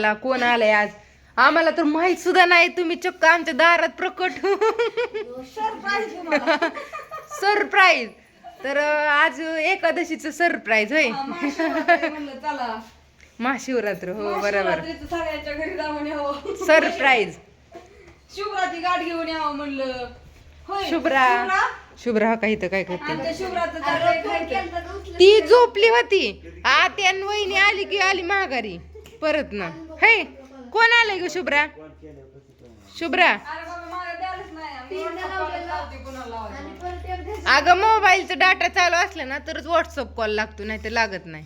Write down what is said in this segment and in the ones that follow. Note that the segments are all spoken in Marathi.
ला कोण आलंय आज? आम्हाला तर माहीत सुद्धा नाही तुम्ही चक्क आमच्या दारात प्रकट. सरप्राईज तर आज एकादशीचं सरप्राईज होय? महाशिवरात्र हो बरोबर. महाशिवरात्रीचं सगळ्यांच्या घरी जाऊन यावं. सरप्राईज शुभ्राची गाठ घेऊन यावं म्हणलं. शुभ्रा. शुभ्रा? शुभ्रा का इथं काय करते. ती झोपली होती. आत्या आणि वहिनी आली की आली माघारी. परत ना. हे कोण आलंय ग शुभ्रा? शुभ्रा. अगं मोबाईलचा डाटा चालू असला ना तरच व्हॉट्सअप कॉल लागतो नाही तर लागत नाही.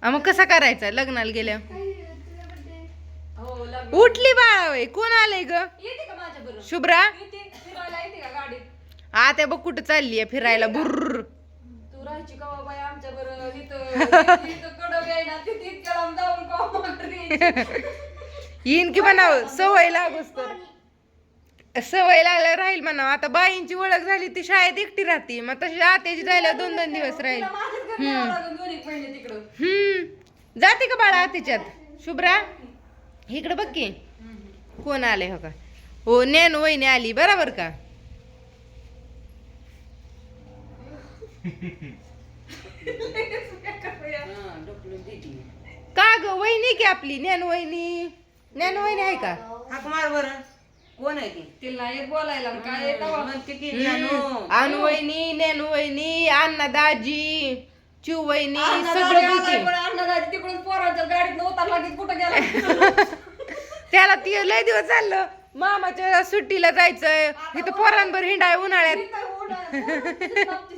हा मग कसा करायचा? लग्नाला गेल्या? उठली बाळा कोण आलंय ग? शुभ्रा? आता बघ कुठं चालली फिरायला. बुर्र. तू राहायची का बाबा आमच्या बरोबर इथं इथं कडव यायला तिथे इतक्या लांब जाऊन? येईन की म्हणावं? सवय लागूस तर. सवय लागल्या राहील म्हणावं. आता बाईंची ओळख झाली ती शाळेत एकटी राहते. मग तशी आत्याची जायला दोन दोन दिवस राहील. तिला माझ्याच घरी यावं लागेल दोन एक महिने तिकडं. हम्म. जाते का बाळा तिच्यात शुभ्रा? इकडे बघ की. कोण आले हो का? हो नॅन वहिनी आली. बरोबर का? का ग? वहिनी की आपली? ज्ञान वहिनी? ज्ञान वहिनी आहे का? हाक मार बरं. कोण आहे ती? तिला एक बोलायला आणि काय येतं म्हणते की ज्ञानू. अनु वहिनी ज्ञान वहिनी अण्णा दाजी चिव वहिनी सगळं तिकडून पोरांच्या गाडीत उतरला की कुठं गेला? त्याला ती लय दिवस चाललं मामाच्या सुट्टीला जायचंय. इथं पोरांबर हिंडाय उन्हाळ्यात. उडा-.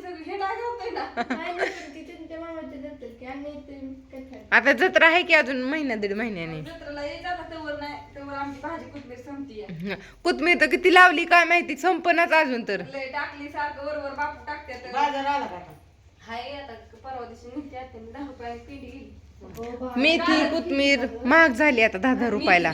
आता जत्रा आहे की अजून महिना दीड महिन्याने? कोथमीर तर किती लावली काय माहिती संपनाच अजून तर. टाकली सारखं बरोबर बापू टाकते बाजार आला का आता? हाय आता परवा दिवशी निघते आता मी दहा रुपयाला पिंडी गेली मेथी कोथमीर महाग झाली आता दहा दहा रुपयाला.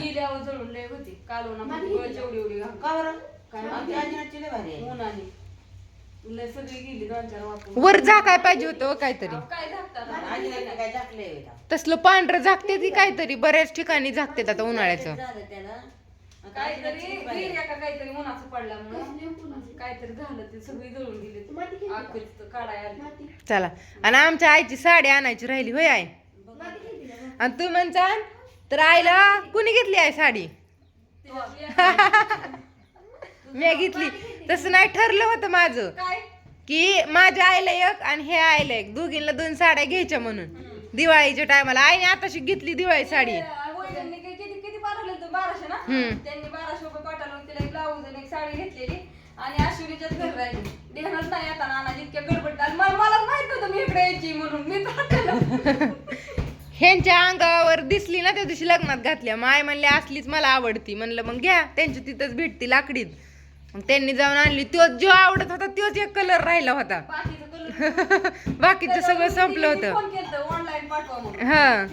लय सगळी गेली दोन चार वापरून वर झाकाय पाहिजे होतं काहीतरी. अहो, काय झाकतात? आजीनाची काय झाकलंय बेटा. तसलं पांढरं झाकते ती काहीतरी बऱ्याच ठिकाणी झाकते आता उन्हाळ्याचं. झालं त्याला. आता काहीतरी आजीनाची भारी आहे. गिर्या का काहीतरी उन्हाचं पडल्यामुळं काहीतरी झालं ते सगळी जळून गेली. आखरीच काढाय आली. चला. आणि आमच्या आईची साडी आणायची राहिली होय आई? आणि तू म्हणचा तर आईला कुणी घेतली आहे साडी? मी घेतली. तसं नाही ठरलं होतं माझं. काय? की माझ्या आईला एक आणि हे आईला एक. दोघींना दोन साड्या घ्यायच्या म्हणून. दिवाळीच्या टायमाला. आईने आताशी घेतली दिवाळी साडी. वडिलांनी काही किती किती पाठवले होते? बाराशे ना? हम्म. त्यांनी बाराशे रुपये पाठवलं तिला एक ब्लाऊज आणि एक साडी घेतलेली. आणि अश्विनीच्याच घर राहिली. देहनाच नाही आता नाना इतक्या गडबड आणि मला मला माहीत नव्हतं मी इकडे यायची म्हणून. मी तर ह्यांच्या अंगावर दिसली ना त्या दिवशी लग्नात घातल्या. माय म्हणले असलीच मला आवडती. म्हणलं मग घ्या. त्यांची तिथंच भेटती लाकडीत. मग त्यांनी जाऊन आणली. तो जो आवडत होता तोच एक कलर राहिला होता. बाकीचं सगळं संपलं होतं. हा.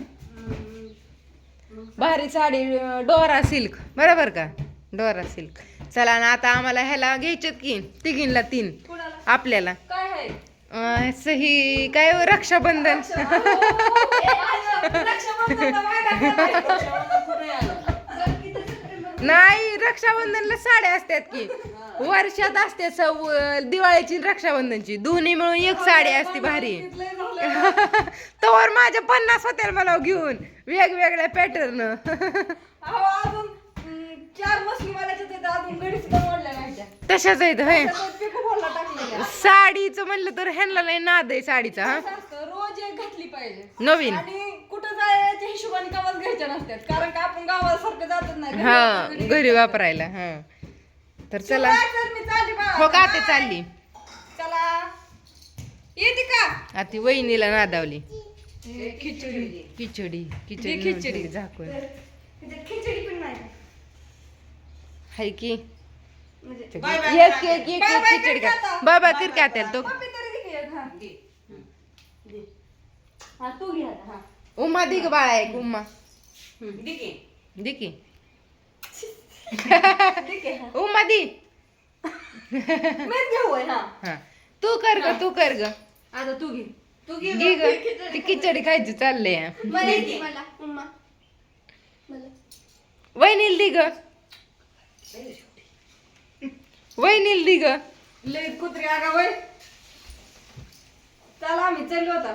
भारी साडी डोरा सिल्क. बरोबर का? Dora silk. चला ना आता आम्हाला ह्याला घ्यायच्यात की तिघींला तीन. आपल्याला. काय आहे? अं, सही काय हो, रक्षाबंधन? नाही रक्षाबंधनला साड्या असतात की. वर्षात असते सव दिवाळीची आणि रक्षाबंधनची. दोन्ही मिळून एक साडी असते भारी. तवर माझ्या पन्नास होत्या मला घेऊन. वेगवेगळ्या पॅटर्न. तशाच आहेत होय. साडीचं म्हणलं तर ह्यांना नाही नाद आहे साडीचा हा. रोज एक घातली पाहिजे. नवीन. कुठं जायच्या हिशोबाने घ्यायच्या नसतात. कारण का आपण गावासारखं जातच नाही हा घरी वापरायला हा. तर चला काय कर, मी चालली बाळा. हो का ते. चालली चला येते का आता ती वहिनीला नादावली खिचडी खिचडी दे खिचडी खिचडी. खिचडी झाकून खिचडी पण नाही हाय की म्हणजे बाय बाय एक. एक एक बाय एक बाय खिचडी कर का आता. बाबा कर क्या त्याला तो पप्पी तरी दे की एक, हा. दे. हा तू घे आता, हा उम्मा दि ग बाळा एक उम्मा दे की. दे की उम्मा दी मीच घेऊ होय, हा. हा. तू कर ग तू कर ग. आता तू घे. तू घे गी. ग. ती खिचडी खायची चाललंय मला येते मला. उम्मा. मला. वहिनील दी ग. वहिनील दी ग. लय कुत्री आगा वय. चला आम्ही चाललो आता.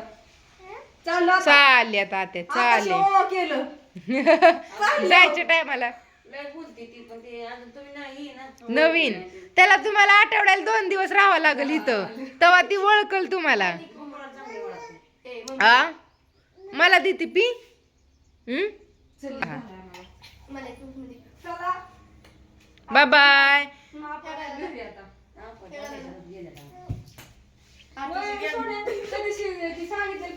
चाललो आता. तात्या आकाशी चालल्या ओ केलं. जायच्या टायमाला लय बोलते ती पण ते अजून तुम्ही नाही ना. नवीन. त्याला तुम्हाला आठवड्याला दोन दिवस राहावं लागल इथं. तेव्हा ती ओळखल तुम्हाला. चांगली ए, आ? मला देते पी. हम्म चल. हा. चला. बाय घरी आता. आपण ती सांगितलं